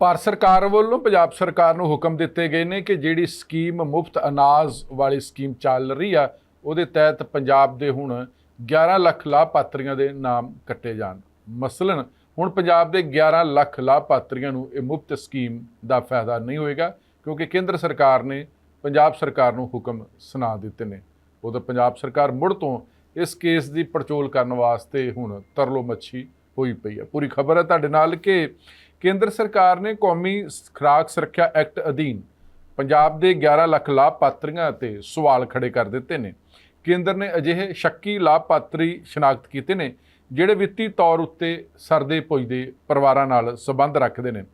ਭਾਰਤ ਸਰਕਾਰ ਵੱਲੋਂ ਪੰਜਾਬ ਸਰਕਾਰ ਨੂੰ ਹੁਕਮ ਦਿੱਤੇ ਗਏ ਨੇ ਕਿ ਜਿਹੜੀ ਸਕੀਮ ਮੁਫਤ ਅਨਾਜ ਵਾਲੀ ਸਕੀਮ ਚੱਲ ਰਹੀ ਆ, ਉਹਦੇ ਤਹਿਤ ਪੰਜਾਬ ਦੇ ਹੁਣ 11 ਲੱਖ ਲਾਭਪਾਤਰੀਆਂ ਦੇ ਨਾਮ ਕੱਟੇ ਜਾਣ। ਮਸਲਨ ਹੁਣ ਪੰਜਾਬ ਦੇ 11 ਲੱਖ ਲਾਭਪਾਤਰੀਆਂ ਨੂੰ ਇਹ ਮੁਫਤ ਸਕੀਮ ਦਾ ਫਾਇਦਾ ਨਹੀਂ ਹੋਏਗਾ, ਕਿਉਂਕਿ ਕੇਂਦਰ ਸਰਕਾਰ ਨੇ ਪੰਜਾਬ ਸਰਕਾਰ ਨੂੰ ਹੁਕਮ ਸੁਣਾ ਦਿੱਤੇ ਨੇ। ਉਦੋਂ ਪੰਜਾਬ ਸਰਕਾਰ ਮੁੜ ਤੋਂ ਇਸ ਕੇਸ ਦੀ ਪੜਚੋਲ ਕਰਨ ਵਾਸਤੇ ਹੁਣ ਤਰਲੋ ਮੱਛੀ ਹੋਈ ਪਈ ਹੈ ਪੂਰੀ ਖਬਰ ਹੈ ਤੁਹਾਡੇ ਨਾਲ ਕਿ ਕੇਂਦਰ ਸਰਕਾਰ ਨੇ ਕੌਮੀ ਖੁਰਾਕ ਸੁਰੱਖਿਆ ਐਕਟ ਅਧੀਨ ਪੰਜਾਬ ਦੇ 11 ਲੱਖ ਲਾਭਪਾਤਰੀਆਂ ਤੇ ਸਵਾਲ ਖੜੇ ਕਰ ਦਿੱਤੇ ਨੇ। ਕੇਂਦਰ ਨੇ ਅਜਿਹੇ ਸ਼ੱਕੀ ਲਾਭਪਾਤਰੀ ਸ਼ਨਾਖਤ ਕੀਤੇ ਨੇ, ਜਿਹੜੇ ਵਿੱਤੀ ਤੌਰ ਉੱਤੇ ਸਰਦੇ ਪੁੱਜਦੇ ਪਰਿਵਾਰਾਂ ਨਾਲ ਸੰਬੰਧ ਰੱਖਦੇ ਨੇ।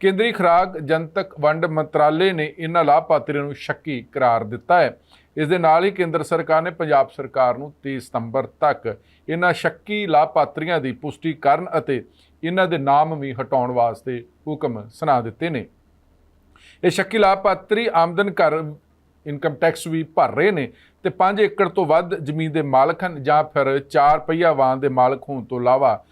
ਕੇਂਦਰੀ ਖੁਰਾਕ ਜਨਤਕ ਵੰਡ ਮੰਤਰਾਲੇ ਨੇ ਇਹਨਾਂ ਲਾਭਪਾਤਰੀਆਂ ਨੂੰ ਸ਼ੱਕੀ ਕਰਾਰ ਦਿੱਤਾ ਹੈ। ਇਸ ਦੇ ਨਾਲ ਹੀ ਕੇਂਦਰ ਸਰਕਾਰ ਨੇ ਪੰਜਾਬ ਸਰਕਾਰ ਨੂੰ 30 ਸਤੰਬਰ ਤੱਕ ਇਹਨਾਂ ਸ਼ੱਕੀ ਲਾਭਪਾਤਰੀਆਂ ਦੀ ਪੁਸ਼ਟੀ ਕਰਨ ਅਤੇ ਇਹਨਾਂ ਦੇ ਨਾਮ ਵੀ ਹਟਾਉਣ ਵਾਸਤੇ ਹੁਕਮ ਸੁਣਾ ਦਿੱਤੇ ਨੇ। ਇਹ ਸ਼ੱਕੀ ਲਾਭਪਾਤਰੀ ਆਮਦਨ ਕਰ ਇਨਕਮ ਟੈਕਸ ਵੀ ਭਰ ਰਹੇ ਨੇ ਤੇ 5 ਏਕੜ ਤੋਂ ਵੱਧ ਜ਼ਮੀਨ ਦੇ ਮਾਲਕ ਹਨ ਜਾਂ ਫਿਰ 4 ਪਹੀਆ ਵਾਹਨ ਦੇ ਮਾਲਕ ਹੋਣ ਤੋਂ ਇਲਾਵਾ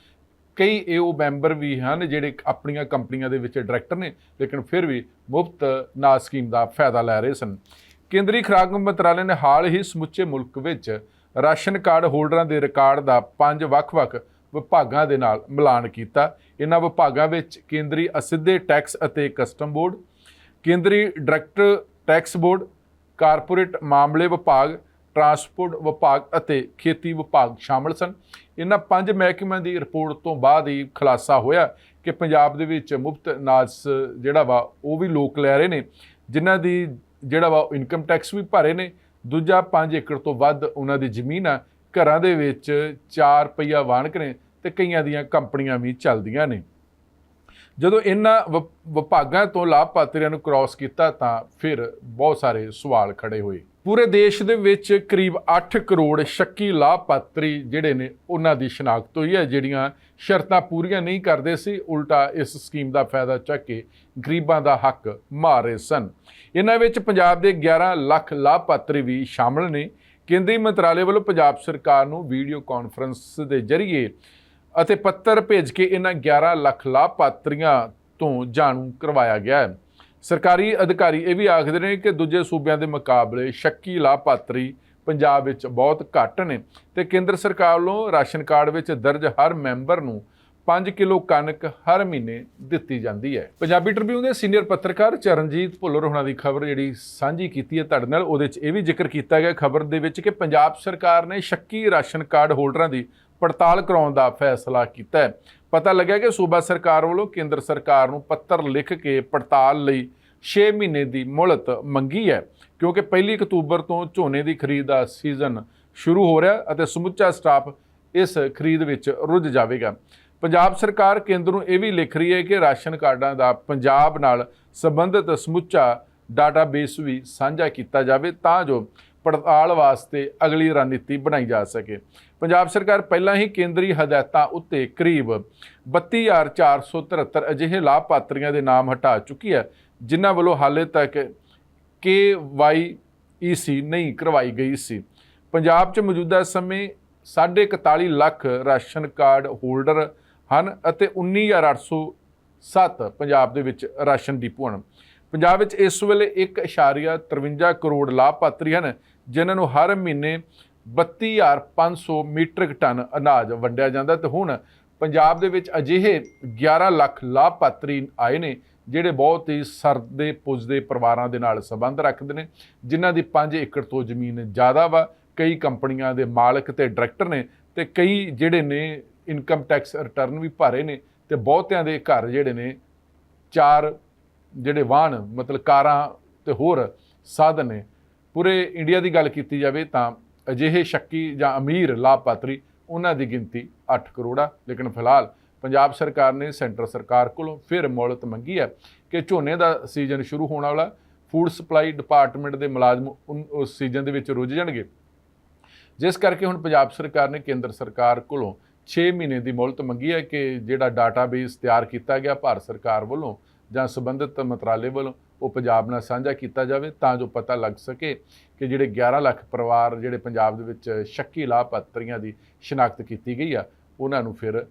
ਕਈ ਇਹ ਉਹ ਮੈਂਬਰ ਵੀ ਹਨ ਜਿਹੜੇ ਆਪਣੀਆਂ ਕੰਪਨੀਆਂ ਦੇ ਵਿੱਚ ਡਾਇਰੈਕਟਰ ਨੇ ਲੇਕਿਨ ਫਿਰ ਵੀ ਮੁਫਤ ਨਾ ਸਕੀਮ ਦਾ ਫਾਇਦਾ ਲੈ ਰਹੇ ਸਨ। ਕੇਂਦਰੀ ਖੁਰਾਕ ਮੰਤਰਾਲੇ ਨੇ ਹਾਲ ਹੀ ਸਮੁੱਚੇ ਮੁਲਕ ਵਿੱਚ ਰਾਸ਼ਨ ਕਾਰਡ ਹੋਲਡਰਾਂ ਦੇ ਰਿਕਾਰਡ ਦਾ ਪੰਜ ਵੱਖ-ਵੱਖ ਵਿਭਾਗਾਂ ਦੇ ਨਾਲ ਮਿਲਾਨ ਕੀਤਾ। ਇਹਨਾਂ ਵਿਭਾਗਾਂ ਵਿੱਚ ਕੇਂਦਰੀ ਅਸਿੱਧੇ ਟੈਕਸ ਅਤੇ ਕਸਟਮ ਬੋਰਡ, ਕੇਂਦਰੀ ਡਾਇਰੈਕਟਰ ਟੈਕਸ ਬੋਰਡ, ਕਾਰਪੋਰੇਟ ਮਾਮਲੇ ਵਿਭਾਗ, ਟਰਾਂਸਪੋਰਟ ਵਿਭਾਗ ਅਤੇ ਖੇਤੀ ਵਿਭਾਗ ਸ਼ਾਮਲ ਸਨ। ਇਹਨਾਂ ਪੰਜ ਮਹਿਕਮਿਆਂ ਦੀ ਰਿਪੋਰਟ ਤੋਂ ਬਾਅਦ ਹੀ ਖੁਲਾਸਾ ਹੋਇਆ ਕਿ ਪੰਜਾਬ ਦੇ ਵਿੱਚ ਮੁਫਤ ਅਨਾਜ ਜਿਹੜਾ ਵਾ ਉਹ ਵੀ ਲੋਕ ਲੈ ਰਹੇ ਨੇ, ਜਿਨ੍ਹਾਂ ਦੀ ਜਿਹੜਾ ਵਾ ਇਨਕਮ ਟੈਕਸ ਵੀ ਭਰੇ ਨੇ, ਦੂਜਾ 5 ਏਕੜ ਤੋਂ ਵੱਧ ਉਹਨਾਂ ਦੀ ਜ਼ਮੀਨ ਆ, ਘਰਾਂ ਦੇ ਵਿੱਚ 4 ਰੁਪਈਆ ਵਾਣਕ ਨੇ ਤੇ ਕਈਆਂ ਦੀਆਂ ਕੰਪਨੀਆਂ ਵੀ ਚੱਲਦੀਆਂ ਨੇ। ਜਦੋਂ ਇਹਨਾਂ ਵਿ- ਵਿਭਾਗਾਂ ਤੋਂ ਲਾਭਪਾਤਰੀਆਂ ਨੂੰ ਕ੍ਰਾਸ ਕੀਤਾ ਤਾਂ ਫਿਰ ਬਹੁਤ ਸਾਰੇ ਸਵਾਲ ਖੜੇ ਹੋਏ। ਪੂਰੇ ਦੇਸ਼ ਦੇ ਵਿੱਚ ਕਰੀਬ 8 ਕਰੋੜ ਸ਼ੱਕੀ ਲਾਭਪਾਤਰੀ ਜਿਹੜੇ ਨੇ, ਉਹਨਾਂ ਦੀ ਸ਼ਨਾਖਤ ਹੋਈ ਹੈ। ਜਿਹੜੀਆਂ ਸ਼ਰਤਾਂ ਪੂਰੀਆਂ ਨਹੀਂ ਕਰਦੇ ਸੀ, ਉਲਟਾ ਇਸ ਸਕੀਮ ਦਾ ਫਾਇਦਾ ਚੱਕ ਕੇ ਗਰੀਬਾਂ ਦਾ ਹੱਕ ਮਾਰ ਰਹੇ ਸਨ। ਇਹਨਾਂ ਵਿੱਚ ਪੰਜਾਬ ਦੇ 11 ਲੱਖ ਲਾਭਪਾਤਰੀ ਵੀ ਸ਼ਾਮਲ ਨੇ। ਕੇਂਦਰੀ ਮੰਤਰਾਲੇ ਵੱਲੋਂ ਪੰਜਾਬ ਸਰਕਾਰ ਨੂੰ ਵੀਡੀਓ ਕਾਨਫਰੰਸ ਦੇ ਜ਼ਰੀਏ ਅਤੇ ਪੱਤਰ ਭੇਜ ਕੇ ਇਹਨਾਂ 11 ਲੱਖ ਲਾਭਪਾਤਰੀਆਂ ਤੋਂ ਜਾਣੂ ਕਰਵਾਇਆ ਗਿਆ ਹੈ। ਸਰਕਾਰੀ ਅਧਿਕਾਰੀ ਇਹ ਵੀ ਆਖਦੇ ਨੇ ਕਿ ਦੂਜੇ ਸੂਬਿਆਂ ਦੇ ਮੁਕਾਬਲੇ ਸ਼ੱਕੀ, ਲਾਭਪਾਤਰੀ ਪੰਜਾਬ ਵਿੱਚ ਬਹੁਤ ਘੱਟ ਨੇ ਤੇ ਕੇਂਦਰ ਸਰਕਾਰ ਵੱਲੋਂ ਰਾਸ਼ਨ ਕਾਰਡ ਵਿੱਚ ਦਰਜ ਹਰ ਮੈਂਬਰ ਨੂੰ 5 ਕਿਲੋ ਕਣਕ ਹਰ ਮਹੀਨੇ ਦਿੱਤੀ ਜਾਂਦੀ ਹੈ। ਪੰਜਾਬੀ ਟ੍ਰਿਬਿਊਨ ਦੇ ਸੀਨੀਅਰ ਪੱਤਰਕਾਰ ਚਰਨਜੀਤ ਭੁੱਲਰ ਹੋਣਾ ਦੀ ਖਬਰ ਜਿਹੜੀ ਸਾਂਝੀ ਕੀਤੀ ਹੈ ਤੁਹਾਡੇ ਨਾਲ, ਉਹਦੇ 'ਚ ਇਹ ਵੀ ਜ਼ਿਕਰ ਕੀਤਾ ਗਿਆ ਖਬਰ ਦੇ ਵਿੱਚ ਕਿ ਪੰਜਾਬ ਸਰਕਾਰ ਨੇ ਸ਼ੱਕੀ ਰਾਸ਼ਨ ਕਾਰਡ ਹੋਲਡਰਾਂ ਦੀ ਪੜਤਾਲ ਕਰਾਉਣ ਦਾ ਫੈਸਲਾ ਕੀਤਾ ਹੈ। ਪਤਾ ਲੱਗਿਆ ਕਿ ਸੂਬਾ ਸਰਕਾਰ ਵੱਲੋਂ ਕੇਂਦਰ ਸਰਕਾਰ ਨੂੰ ਪੱਤਰ ਲਿਖ ਕੇ ਪੜਤਾਲ ਲਈ 6 ਮਹੀਨੇ ਦੀ ਮੁਹਲਤ ਮੰਗੀ ਹੈ, ਕਿਉਂਕਿ 1 ਅਕਤੂਬਰ ਤੋਂ ਝੋਨੇ ਦੀ ਖਰੀਦ ਦਾ ਸੀਜ਼ਨ ਸ਼ੁਰੂ ਹੋ ਰਿਹਾ ਅਤੇ ਸਮੁੱਚਾ ਸਟਾਫ ਇਸ ਖਰੀਦ ਵਿੱਚ ਰੁੱਝ ਜਾਵੇਗਾ। ਪੰਜਾਬ ਸਰਕਾਰ ਕੇਂਦਰ ਨੂੰ ਇਹ ਵੀ ਲਿਖ ਰਹੀ ਹੈ ਕਿ ਰਾਸ਼ਨ ਕਾਰਡਾਂ ਦਾ ਪੰਜਾਬ ਨਾਲ ਸੰਬੰਧਿਤ ਸਮੁੱਚਾ ਡਾਟਾਬੇਸ ਵੀ ਸਾਂਝਾ ਕੀਤਾ ਜਾਵੇ, ਤਾਂ ਜੋ ਪੜਤਾਲ ਵਾਸਤੇ ਅਗਲੀ ਰਣਨੀਤੀ ਬਣਾਈ ਜਾ ਸਕੇ। ਪੰਜਾਬ ਸਰਕਾਰ ਪਹਿਲਾਂ ਹੀ ਕੇਂਦਰੀ ਹਦਾਇਤਾਂ ਉੱਤੇ ਕਰੀਬ 32473 ਅਜਿਹੇ ਲਾਭਪਾਤਰੀਆਂ ਦੇ ਨਾਮ ਹਟਾ ਚੁੱਕੀ ਹੈ, ਜਿਨ੍ਹਾਂ ਵੱਲੋਂ ਹਾਲੇ ਤੱਕ ਕੇ ਵਾਈ ਈਸੀ ਨਹੀਂ ਕਰਵਾਈ ਗਈ ਸੀ। ਪੰਜਾਬ 'ਚ ਮੌਜੂਦਾ ਸਮੇਂ 41 ਲੱਖ ਰਾਸ਼ਨ ਕਾਰਡ ਹੋਲਡਰ ਹਨ ਅਤੇ 19807 ਪੰਜਾਬ ਦੇ ਵਿੱਚ ਰਾਸ਼ਨ ਡਿਪੂ ਹਨ। ਪੰਜਾਬ ਵਿੱਚ ਇਸ ਵੇਲੇ 1.53 ਕਰੋੜ ਲਾਭਪਾਤਰੀ ਹਨ, ਜਿਨ੍ਹਾਂ ਨੂੰ ਹਰ ਮਹੀਨੇ 32500 ਮੀਟ੍ਰਿਕ ਟਨ ਅਨਾਜ ਵੰਡਿਆ ਜਾਂਦਾ ਤੇ ਹੁਣ ਪੰਜਾਬ ਦੇ ਵਿੱਚ ਅਜਿਹੇ 11 ਲੱਖ ਲਾਭਪਾਤਰੀ ਆਏ ਨੇ, ਜਿਹੜੇ ਬਹੁਤ ਹੀ ਸਰਦੇ ਪੁੱਜਦੇ ਪਰਿਵਾਰਾਂ ਦੇ ਨਾਲ ਸੰਬੰਧ ਰੱਖਦੇ ਨੇ, ਜਿਨ੍ਹਾਂ ਦੀ 5 ਏਕੜ ਤੋਂ ਜ਼ਮੀਨ ਜ਼ਿਆਦਾ ਵਾ। ਕਈ ਕੰਪਨੀਆਂ ਦੇ ਮਾਲਕ ਤੇ ਡਾਇਰੈਕਟਰ ਨੇ ਤੇ ਕਈ ਜਿਹੜੇ ਨੇ ਇਨਕਮ ਟੈਕਸ ਰਿਟਰਨ ਵੀ ਭਰੇ ਨੇ ਤੇ ਬਹੁਤਿਆਂ ਦੇ ਘਰ ਜਿਹੜੇ ਨੇ ਚਾਰ ਜਿਹੜੇ ਵਾਹਨ, ਮਤਲਬ ਕਾਰਾਂ ਤੇ ਹੋਰ ਸਾਧਨ ਨੇ, ਪੂਰੇ ਇੰਡੀਆ ਦੀ ਗੱਲ ਕੀਤੀ ਜਾਵੇ ਤਾਂ ਅਜਿਹੇ ਸ਼ੱਕੀ ਜਾਂ ਅਮੀਰ ਲਾਭਪਾਤਰੀ ਉਹਨਾਂ ਦੀ ਗਿਣਤੀ 8 ਕਰੋੜ ਆ। ਲੇਕਿਨ ਫਿਲਹਾਲ ਪੰਜਾਬ ਸਰਕਾਰ ਨੇ ਸੈਂਟਰ ਸਰਕਾਰ ਕੋਲੋਂ ਫਿਰ ਮੌਲਤ ਮੰਗੀ ਹੈ ਕਿ ਝੋਨੇ ਦਾ ਸੀਜ਼ਨ ਸ਼ੁਰੂ ਹੋਣ ਵਾਲਾ, ਫੂਡ ਸਪਲਾਈ ਡਿਪਾਰਟਮੈਂਟ ਦੇ ਮੁਲਾਜ਼ਮ ਉਨ- ਉਸ ਸੀਜ਼ਨ ਦੇ ਵਿੱਚ ਰੁੱਝ ਜਾਣਗੇ। ਜਿਸ ਕਰਕੇ ਹੁਣ ਪੰਜਾਬ ਸਰਕਾਰ ਨੇ ਕੇਂਦਰ ਸਰਕਾਰ ਕੋਲੋਂ 6 ਮਹੀਨੇ ਦੀ ਮੌਲਤ ਮੰਗੀ ਹੈ ਕਿ ਜਿਹੜਾ ਡਾਟਾਬੇਸ ਤਿਆਰ ਕੀਤਾ ਗਿਆ, ਭਾਰਤ ਸਰਕਾਰ ਵੱਲੋਂ ਜਾਂ ਸੰਬੰਧਿਤ ਮੰਤਰਾਲੇ ਵੱਲੋਂ ਉਹ ਪੰਜਾਬ ਨਾਲ ਸਾਂਝਾ ਕੀਤਾ ਜਾਵੇ ਤਾਂ ਜੋ ਪਤਾ ਲੱਗ ਸਕੇ ਕਿ ਜਿਹੜੇ 11 ਲੱਖ ਪਰਿਵਾਰ ਜਿਹੜੇ ਪੰਜਾਬ ਦੇ ਵਿੱਚ ਸ਼ੱਕੀ ਲਾਭਪਾਤਰੀਆਂ ਦੀ ਸ਼ਨਾਖਤ ਕੀਤੀ ਗਈ ਆ, ਉਹਨਾਂ ਨੂੰ ਫਿਰ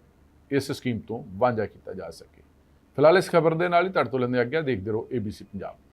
ਇਸ ਸਕੀਮ ਤੋਂ ਵਾਂਝਾ ਕੀਤਾ ਜਾ ਸਕੇ। ਫਿਲਹਾਲ ਇਸ ਖਬਰ ਦੇ ਨਾਲ ਹੀ ਤੁਹਾਡੇ ਤੋਂ ਲੈਂਦੇ ਅੱਗੇ, ਦੇਖਦੇ ਰਹੋ ABC ਪੰਜਾਬ।